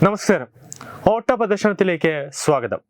നമസ്കാരം. ഓട്ട പ്രദർശനത്തിലേക്ക് സ്വാഗതം.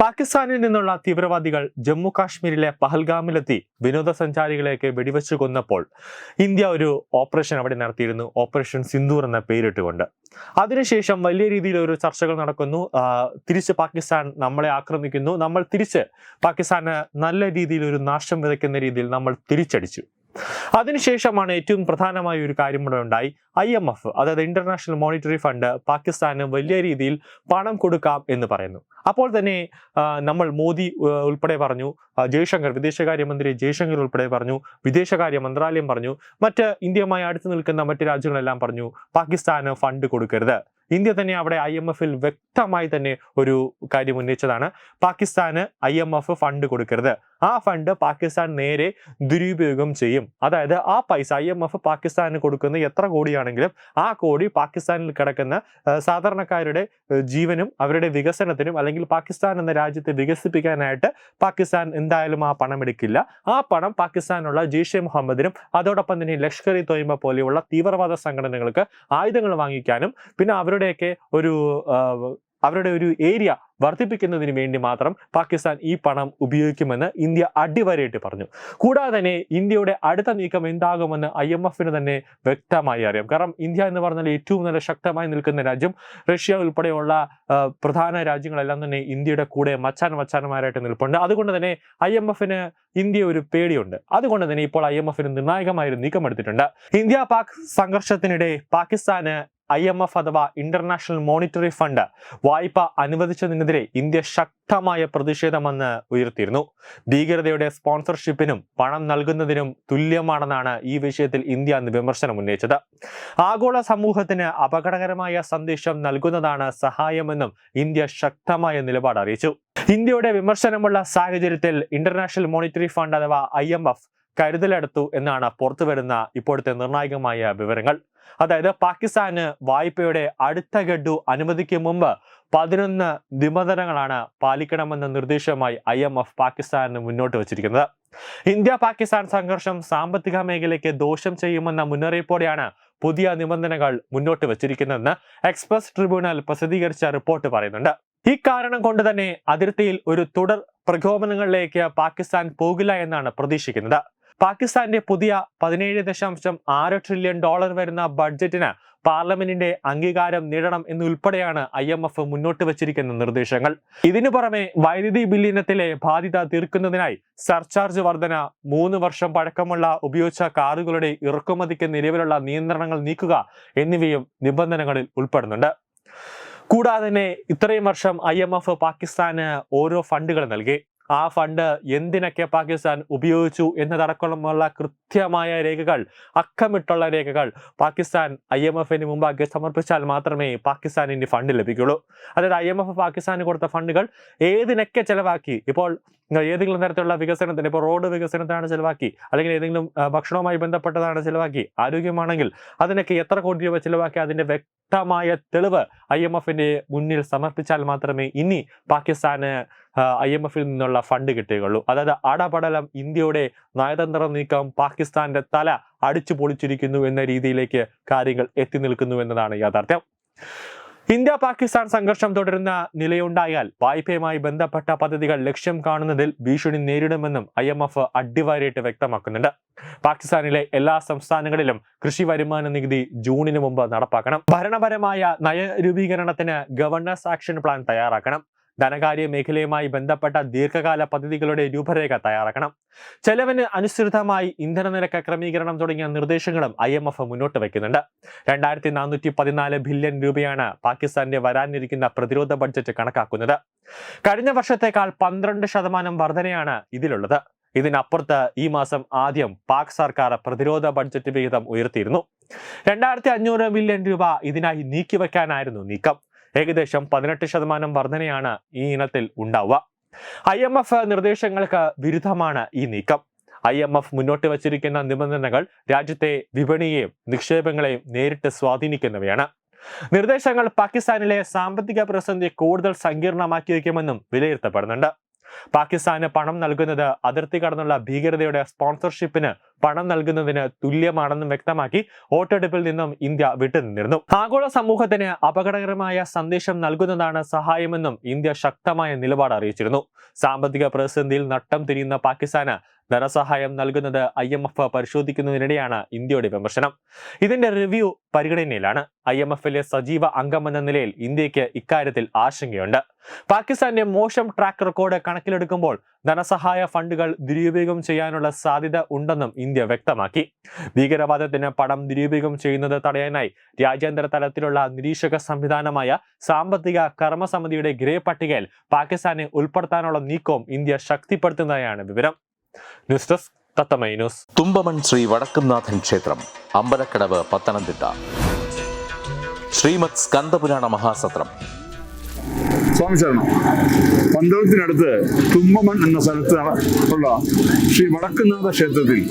പാകിസ്ഥാനിൽ നിന്നുള്ള തീവ്രവാദികൾ ജമ്മു കാശ്മീരിലെ പഹൽഗാമിലെത്തി വിനോദസഞ്ചാരികളെയൊക്കെ വെടിവെച്ചു കൊന്നപ്പോൾ ഇന്ത്യ ഒരു ഓപ്പറേഷൻ അവിടെ നടത്തിയിരുന്നു. ഓപ്പറേഷൻ സിന്ദൂർ എന്ന പേരിട്ടുകൊണ്ട്. അതിനുശേഷം വലിയ രീതിയിൽ ഒരു ചർച്ചകൾ നടക്കുന്നു. തിരിച്ച് പാകിസ്ഥാൻ നമ്മളെ ആക്രമിക്കുന്നു. നമ്മൾ തിരിച്ച് പാകിസ്ഥാന് നല്ല രീതിയിൽ ഒരു നാശം വിതയ്ക്കുന്ന രീതിയിൽ നമ്മൾ തിരിച്ചടിച്ചു. അതിനുശേഷമാണ് ഏറ്റവും പ്രധാനമായ ഒരു കാര്യം ഇവിടെ ഉണ്ടായി. ഐ എം എഫ് അതായത് ഇന്റർനാഷണൽ മോണിറ്ററി ഫണ്ട് പാകിസ്ഥാന് വലിയ രീതിയിൽ പണം കൊടുക്കാം എന്ന് പറയുന്നു. അപ്പോൾ തന്നെ നമ്മൾ മോദി ഉൾപ്പെടെ പറഞ്ഞു ജയശങ്കർ വിദേശകാര്യമന്ത്രി ജയശങ്കർ ഉൾപ്പെടെ പറഞ്ഞു വിദേശകാര്യ മന്ത്രാലയം പറഞ്ഞു മറ്റ് ഇന്ത്യയുമായി അടുത്ത് നിൽക്കുന്ന മറ്റ് രാജ്യങ്ങളെല്ലാം പറഞ്ഞു പാകിസ്ഥാന് ഫണ്ട് കൊടുക്കരുത്. ഇന്ത്യ തന്നെ അവിടെ ഐ എം എഫിൽ വ്യക്തമായി തന്നെ ഒരു കാര്യം ഉന്നയിച്ചതാണ്. പാകിസ്ഥാന് ഐ എം എഫ് ഫണ്ട് കൊടുക്കരുത്. ആ ഫണ്ട് പാകിസ്ഥാൻ നേരെ ദുരുപയോഗം ചെയ്യും. അതായത് ആ പൈസ ഐ എം എഫ് പാകിസ്ഥാന് കൊടുക്കുന്ന എത്ര കോടിയാണെങ്കിലും ആ കോടി പാകിസ്ഥാനിൽ കിടക്കുന്ന സാധാരണക്കാരുടെ ജീവനും അവരുടെ വികസനത്തിനും അല്ലെങ്കിൽ പാകിസ്ഥാൻ എന്ന രാജ്യത്തെ വികസിപ്പിക്കാനായിട്ട് പാകിസ്ഥാൻ എന്തായാലും ആ പണം എടുക്കില്ല. ആ പണം പാകിസ്ഥാനുള്ള ജെയ്ഷെ മുഹമ്മദിനും അതോടൊപ്പം തന്നെ ലഷ്കർ ഇ തൊയ്മ പോലെയുള്ള തീവ്രവാദ സംഘടനകൾക്ക് ആയുധങ്ങൾ വാങ്ങിക്കാനും പിന്നെ അവരുടെയൊക്കെ ഒരു അവരുടെ ഒരു ഏരിയ വർദ്ധിപ്പിക്കുന്നതിന് വേണ്ടി മാത്രം പാകിസ്ഥാൻ ഈ പണം ഉപയോഗിക്കുമെന്ന് ഇന്ത്യ അടിവരയിട്ട് പറഞ്ഞു. കൂടാതെ തന്നെ ഇന്ത്യയുടെ അടുത്ത നീക്കം എന്താകുമെന്ന് ഐ എം എഫിന് തന്നെ വ്യക്തമായി അറിയാം. കാരണം ഇന്ത്യ എന്ന് പറഞ്ഞാൽ ഏറ്റവും നല്ല ശക്തമായി നിൽക്കുന്ന രാജ്യം. റഷ്യ ഉൾപ്പെടെയുള്ള പ്രധാന രാജ്യങ്ങളെല്ലാം തന്നെ ഇന്ത്യയുടെ കൂടെ മച്ചാൻ മച്ചാന്മാരായിട്ട് നിൽപ്പുണ്ട്. അതുകൊണ്ട് തന്നെ ഐ എം എഫിന് ഇന്ത്യ ഒരു പേടിയുണ്ട്. അതുകൊണ്ട് തന്നെ ഇപ്പോൾ ഐ എം എഫിന് നിർണായകമായ ഒരു നീക്കം എടുത്തിട്ടുണ്ട്. ഇന്ത്യ പാക് സംഘർഷത്തിനിടെ പാകിസ്ഥാന് ഐ എം എഫ് അഥവാ ഇന്റർനാഷണൽ മോണിറ്ററി ഫണ്ട് വായ്പ അനുവദിച്ചതിനെതിരെ ഇന്ത്യ ശക്തമായ പ്രതിഷേധമെന്ന് ഉയർത്തിയിരുന്നു. ഭീകരതയുടെ സ്പോൺസർഷിപ്പിനും പണം നൽകുന്നതിനും തുല്യമാണെന്നാണ് ഈ വിഷയത്തിൽ ഇന്ത്യ അന്ന് വിമർശനം ഉന്നയിച്ചത്. ആഗോള സമൂഹത്തിന് അപകടകരമായ സന്ദേശം നൽകുന്നതാണ് സഹായമെന്നും ഇന്ത്യ ശക്തമായ നിലപാട് അറിയിച്ചു. ഇന്ത്യയുടെ വിമർശനമുള്ള സാഹചര്യത്തിൽ ഇന്റർനാഷണൽ മോണിറ്ററി ഫണ്ട് അഥവാ ഐ കരുതലെടുത്തു എന്നാണ് പുറത്തുവരുന്ന ഇപ്പോഴത്തെ നിർണായകമായ വിവരങ്ങൾ. അതായത് പാകിസ്ഥാന് വായ്പയുടെ അടുത്ത ഗഡു അനുമതിക്ക് മുമ്പ് പതിനൊന്ന് നിബന്ധനകളാണ് പാലിക്കണമെന്ന നിർദ്ദേശവുമായി ഐ എം എഫ് പാകിസ്ഥാന് മുന്നോട്ട് വച്ചിരിക്കുന്നത്. ഇന്ത്യ പാകിസ്ഥാൻ സംഘർഷം സാമ്പത്തിക മേഖലയ്ക്ക് ദോഷം ചെയ്യുമെന്ന മുന്നറിയിപ്പോടെയാണ് പുതിയ നിബന്ധനകൾ മുന്നോട്ട് വച്ചിരിക്കുന്നതെന്ന് എക്സ്പ്രസ് ട്രിബ്യൂണൽ പ്രസിദ്ധീകരിച്ച റിപ്പോർട്ട് പറയുന്നുണ്ട്. ഈ കാരണം കൊണ്ട് തന്നെ അതിർത്തിയിൽ ഒരു തുടർ പ്രകോപനങ്ങളിലേക്ക് പാകിസ്ഥാൻ പോകില്ല എന്നാണ് പ്രതീക്ഷിക്കുന്നത്. പാകിസ്ഥാന്റെ പുതിയ പതിനേഴ് ദശാംശം ആറ് ട്രില്യൺ ഡോളർ വരുന്ന ബഡ്ജറ്റിന് പാർലമെന്റിന്റെ അംഗീകാരം നേടണം എന്നുൾപ്പെടെയാണ് ഐ എം എഫ് മുന്നോട്ട് വച്ചിരിക്കുന്ന നിർദ്ദേശങ്ങൾ. ഇതിനു പുറമെ വൈദ്യുതി ബില്ലിനത്തിലെ ബാധ്യത തീർക്കുന്നതിനായി സർചാർജ് വർധന മൂന്ന് വർഷം പഴക്കമുള്ള ഉപയോഗിച്ച കാറുകളുടെ ഇറക്കുമതിക്ക് നിലവിലുള്ള നിയന്ത്രണങ്ങൾ നീക്കുക എന്നിവയും നിബന്ധനകളിൽ ഉൾപ്പെടുന്നുണ്ട്. കൂടാതെ തന്നെ ഇത്രയും വർഷം ഐ എം എഫ് പാകിസ്ഥാന് ഓരോ ഫണ്ടുകൾ നൽകി. ആ ഫണ്ട് എന്തിനൊക്കെ പാകിസ്ഥാൻ ഉപയോഗിച്ചു എന്നതടക്കമുള്ള കൃത്യമായ രേഖകൾ അക്കമിട്ടുള്ള രേഖകൾ പാകിസ്ഥാൻ ഐ എം എഫിന് മുമ്പാകെ സമർപ്പിച്ചാൽ മാത്രമേ പാകിസ്ഥാൻ ഇനി ഫണ്ട് ലഭിക്കുള്ളൂ. അതായത് ഐ എം എഫ് പാകിസ്ഥാന് കൊടുത്ത ഫണ്ടുകൾ ഏതിനൊക്കെ ചെലവാക്കി? ഇപ്പോൾ ഏതെങ്കിലും തരത്തിലുള്ള വികസനത്തിന് ഇപ്പോൾ റോഡ് വികസനത്തിനാണ് ചിലവാക്കി അല്ലെങ്കിൽ ഏതെങ്കിലും ഭക്ഷണവുമായി ബന്ധപ്പെട്ടതാണ് ചിലവാക്കി ആരോഗ്യമാണെങ്കിൽ അതിനൊക്കെ എത്ര കോടി രൂപ ചിലവാക്കി അതിന്റെ വ്യക്തമായ തെളിവ് ഐ എം എഫിന്റെ മുന്നിൽ സമർപ്പിച്ചാൽ മാത്രമേ ഇനി പാകിസ്ഥാന് ഐ എം എഫിൽ നിന്നുള്ള ഫണ്ട് കിട്ടുകയുള്ളൂ. അതായത് അടപടലം ഇന്ത്യയുടെ നയതന്ത്ര നീക്കം പാകിസ്ഥാന്റെ തല അടിച്ചു പൊളിച്ചിരിക്കുന്നു എന്ന രീതിയിലേക്ക് കാര്യങ്ങൾ എത്തി നിൽക്കുന്നു എന്നതാണ് യാഥാർത്ഥ്യം. ഇന്ത്യ പാകിസ്ഥാൻ സംഘർഷം തുടരുന്ന നിലയുണ്ടായാൽ വായ്പയുമായി ബന്ധപ്പെട്ട പദ്ധതികൾ ലക്ഷ്യം കാണുന്നതിൽ ഭീഷണി നേരിടുമെന്നും ഐ എം എഫ് അടിവാരിയിട്ട് വ്യക്തമാക്കുന്നുണ്ട്. പാകിസ്ഥാനിലെ എല്ലാ സംസ്ഥാനങ്ങളിലും കൃഷി വരുമാന നികുതി ജൂണിന് മുമ്പ് നടപ്പാക്കണം. ഭരണപരമായ നയരൂപീകരണത്തിന് ഗവർണൻസ് ആക്ഷൻ പ്ലാൻ തയ്യാറാക്കണം. ധനകാര്യ മേഖലയുമായി ബന്ധപ്പെട്ട ദീർഘകാല പദ്ധതികളുടെ രൂപരേഖ തയ്യാറാക്കണം. ചെലവിന് അനുസൃതമായി ഇന്ധന നിരക്ക് ക്രമീകരണം തുടങ്ങിയ നിർദ്ദേശങ്ങളും ഐ എം എഫ് മുന്നോട്ട് വയ്ക്കുന്നുണ്ട്. രണ്ടായിരത്തി നാനൂറ്റി പതിനാല് ബില്യൺ രൂപയാണ് പാകിസ്ഥാന്റെ വരാനിരിക്കുന്ന പ്രതിരോധ ബഡ്ജറ്റ് കണക്കാക്കുന്നത്. കഴിഞ്ഞ വർഷത്തേക്കാൾ പന്ത്രണ്ട് ശതമാനം വർധനയാണ് ഇതിലുള്ളത്. ഇതിനപ്പുറത്ത് ഈ മാസം ആദ്യം പാക് സർക്കാർ പ്രതിരോധ ബഡ്ജറ്റ് വിഹിതം ഉയർത്തിയിരുന്നു. രണ്ടായിരത്തി അഞ്ഞൂറ് ബില്യൺ രൂപ ഇതിനായി നീക്കിവെക്കാനായിരുന്നു നീക്കം. ഏകദേശം പതിനെട്ട് ശതമാനം വർധനയാണ് ഈ ഇനത്തിൽ ഉണ്ടാവുക. ഐ എം എഫ് നിർദ്ദേശങ്ങൾക്ക് വിരുദ്ധമാണ് ഈ നീക്കം. ഐ എം എഫ് മുന്നോട്ട് വച്ചിരിക്കുന്ന നിബന്ധനകൾ രാജ്യത്തെ വിപണിയെയും നിക്ഷേപങ്ങളെയും നേരിട്ട് സ്വാധീനിക്കുന്നവയാണ്. നിർദ്ദേശങ്ങൾ പാകിസ്ഥാനിലെ സാമ്പത്തിക പ്രതിസന്ധി കൂടുതൽ സങ്കീർണമാക്കിയിരിക്കുമെന്നും വിലയിരുത്തപ്പെടുന്നുണ്ട്. പാകിസ്ഥാന് പണം നൽകുന്നത് അതിർത്തി കടന്നുള്ള ഭീകരതയുടെ സ്പോൺസർഷിപ്പിന് പണം നൽകുന്നതിന് തുല്യമാണെന്നും വ്യക്തമാക്കി വോട്ടെടുപ്പിൽ നിന്നും ഇന്ത്യ വിട്ടുനിന്നിരുന്നു. ആഗോള സമൂഹത്തിന് അപകടകരമായ സന്ദേശം നൽകുന്നതാണ് സഹായമെന്നും ഇന്ത്യ ശക്തമായ നിലപാട് അറിയിച്ചിരുന്നു. സാമ്പത്തിക പ്രതിസന്ധിയിൽ നട്ടം തിരിയുന്ന പാകിസ്ഥാന് ധനസഹായം നൽകുന്നത് ഐ എം എഫ് പരിശോധിക്കുന്നതിനിടെയാണ് ഇന്ത്യയുടെ വിമർശനം. ഇതിന്റെ റിവ്യൂ പരിഗണനയിലാണ് ഐ എം എഫിലെ സജീവ അംഗമെന്ന നിലയിൽ ഇന്ത്യയ്ക്ക് ഇക്കാര്യത്തിൽ ആശങ്കയുണ്ട്. പാകിസ്ഥാന്റെ മോശം ട്രാക്ക് റെക്കോർഡ് കണക്കിലെടുക്കുമ്പോൾ ധനസഹായ ഫണ്ടുകൾ ദുരുപയോഗം ചെയ്യാനുള്ള സാധ്യത ഉണ്ടെന്നും ഇന്ത്യ വ്യക്തമാക്കി. ഭീകരവാദത്തിന് പണം ദുരുപയോഗം ചെയ്യുന്നത് തടയാനായി രാജ്യാന്തര തലത്തിലുള്ള നിരീക്ഷക സംവിധാനമായ സാമ്പത്തിക കർമ്മസമിതിയുടെ ഗ്രേ പട്ടികയിൽ പാകിസ്ഥാനെ ഉൾപ്പെടുത്താനുള്ള നീക്കവും ഇന്ത്യ ശക്തിപ്പെടുത്തുന്നതായാണ് വിവരം. News desk Thathamai news Thumpamon Shri Vadakkumnathan ക്ഷേത്രം അമ്പലക്കടവ് പത്തനംതിട്ട. ശ്രീമത് സ്കന്ദപുരാണ മഹാസത്രം. സ്വാമി ശരണം. പന്തളത്തിനടുത്ത് തുമ്പമൺ എന്ന സ്ഥലത്ത് ഉള്ള ശ്രീ വടക്കുംനാഥ ക്ഷേത്രത്തിൽ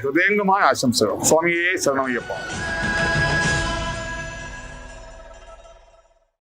ഹൃദയംഗമായ ആശംസകൾ സ്വാമിയെ ശരണമയ്യപ്പ